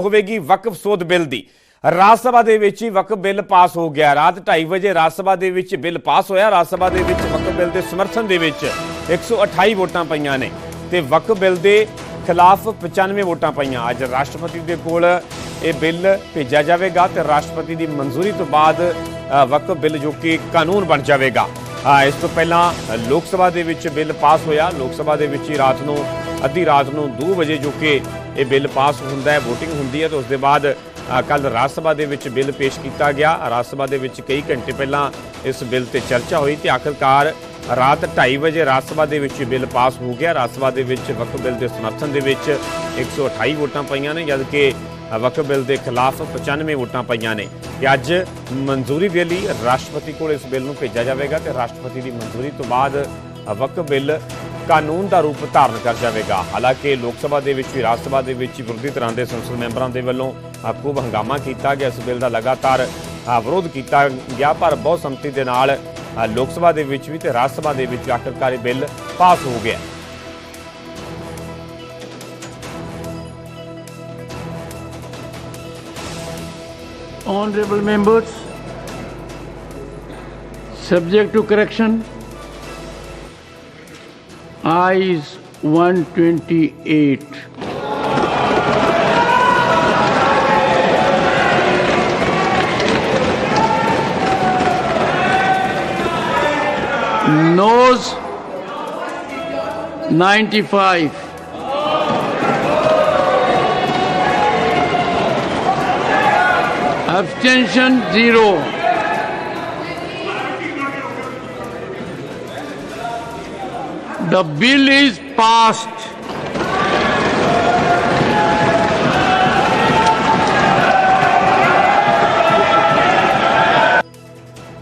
ਹੋਵੇਗੀ ਵਕਫ ਸੋਧ ਬਿੱਲ ਦੀ। ਰਾਜ ਸਭਾ ਦੇ ਵਿੱਚ ਹੀ ਵਕਫ ਬਿੱਲ ਪਾਸ ਹੋ ਗਿਆ। ਰਾਤ 2:30 ਵਜੇ ਰਾਜ ਸਭਾ ਦੇ ਵਿੱਚ ਬਿੱਲ ਪਾਸ ਹੋਇਆ। ਰਾਜ ਸਭਾ ਦੇ ਵਿੱਚ ਵਕਫ ਬਿੱਲ ਦੇ ਸਮਰਥਨ ਦੇ ਵਿੱਚ 128 ਵੋਟਾਂ ਪਈਆਂ ਨੇ ਤੇ ਵਕਫ ਬਿੱਲ ਦੇ ਖਿਲਾਫ 95 ਵੋਟਾਂ ਪਈਆਂ। ਅੱਜ ਰਾਸ਼ਟਰਪਤੀ ਦੇ ਕੋਲ ਇਹ ਬਿੱਲ ਭੇਜਿਆ ਜਾਵੇਗਾ ਤੇ ਰਾਸ਼ਟਰਪਤੀ ਦੀ ਮਨਜ਼ੂਰੀ ਤੋਂ ਬਾਅਦ ਵਕਫ ਬਿੱਲ ਜੋ ਕਿ ਕਾਨੂੰਨ ਬਣ ਜਾਵੇਗਾ। ਇਸ ਤੋਂ ਪਹਿਲਾਂ ਲੋਕ ਸਭਾ ਦੇ ਵਿੱਚ ਬਿੱਲ ਪਾਸ ਹੋਇਆ। ਲੋਕ ਸਭਾ ਦੇ ਵਿੱਚ ਹੀ ਰਾਤ ਨੂੰ, ਅੱਧੀ ਰਾਤ ਨੂੰ 2 ਵਜੇ ਜੋ ਕਿ ਇਹ ਬਿੱਲ ਪਾਸ ਹੁੰਦਾ ਹੈ VOTING ਹੁੰਦੀ ਹੈ, ਤੇ ਉਸ ਦੇ ਬਾਅਦ ਕੱਲ ਰਾਜ ਸਭਾ ਦੇ ਵਿੱਚ ਬਿੱਲ ਪੇਸ਼ ਕੀਤਾ ਗਿਆ। ਰਾਜ ਸਭਾ ਦੇ ਵਿੱਚ ਕਈ ਘੰਟੇ ਪਹਿਲਾਂ ਇਸ ਬਿੱਲ ਤੇ ਚਰਚਾ ਹੋਈ ਤੇ ਆਖਰਕਾਰ ਰਾਤ 2:30 ਵਜੇ ਰਾਜ ਸਭਾ ਦੇ ਵਿੱਚ ਬਿੱਲ ਪਾਸ ਹੋ ਗਿਆ। ਰਾਜ ਸਭਾ ਦੇ ਵਿੱਚ ਵਕਫ ਬਿੱਲ ਦੇ ਸਮਰਥਨ ਦੇ ਵਿੱਚ 128 ਵੋਟਾਂ ਪਈਆਂ ਨੇ ਜਦਕਿ ਵਕਫ ਬਿੱਲ ਦੇ ਖਿਲਾਫ 95 ਵੋਟਾਂ ਪਈਆਂ ਨੇ। ਤੇ ਅੱਜ ਮਨਜ਼ੂਰੀ ਦੇ ਲਈ ਰਾਸ਼ਟਰਪਤੀ ਕੋਲ ਇਸ ਬਿੱਲ ਨੂੰ ਭੇਜਿਆ ਜਾਵੇਗਾ ਤੇ ਰਾਸ਼ਟਰਪਤੀ ਦੀ ਮਨਜ਼ੂਰੀ ਤੋਂ ਬਾਅਦ ਵਕਫ ਬਿੱਲ ਕਾਨੂੰਨ ਦਾ ਰੂਪ ਧਾਰਨ ਕਰ ਜਾਵੇਗਾ। ਹਾਲਾਂਕਿ ਲੋਕ ਸਭਾ ਦੇ ਵਿੱਚ ਵੀ ਰਾਜ ਸਭਾ ਦੇ ਵਿੱਚ ਵਿਰੋਧੀ ਧਿਰਾਂ ਦੇ ਸੰਸਦ ਮੈਂਬਰਾਂ ਦੇ ਵੱਲੋਂ ਖੂਬ ਹੰਗਾਮਾ ਕੀਤਾ ਗਿਆ। ਇਸ ਬਿੱਲ ਦਾ ਲਗਾਤਾਰ ਵਿਰੋਧ ਕੀਤਾ ਗਿਆ ਪਰ ਬਹੁਤ ਸੰਮਤੀ ਦੇ ਨਾਲ ਲੋਕ ਸਭਾ ਦੇ ਵਿੱਚ ਵੀ ਤੇ ਰਾਜ ਸਭਾ ਦੇ ਵਿੱਚ ਆਖਰਕਾਰ ਇਹ ਬਿੱਲ ਪਾਸ ਹੋ ਗਿਆ। Honorable members, subject to correction, Eyes 128. Nose 95. Abstention 0. The bill is passed.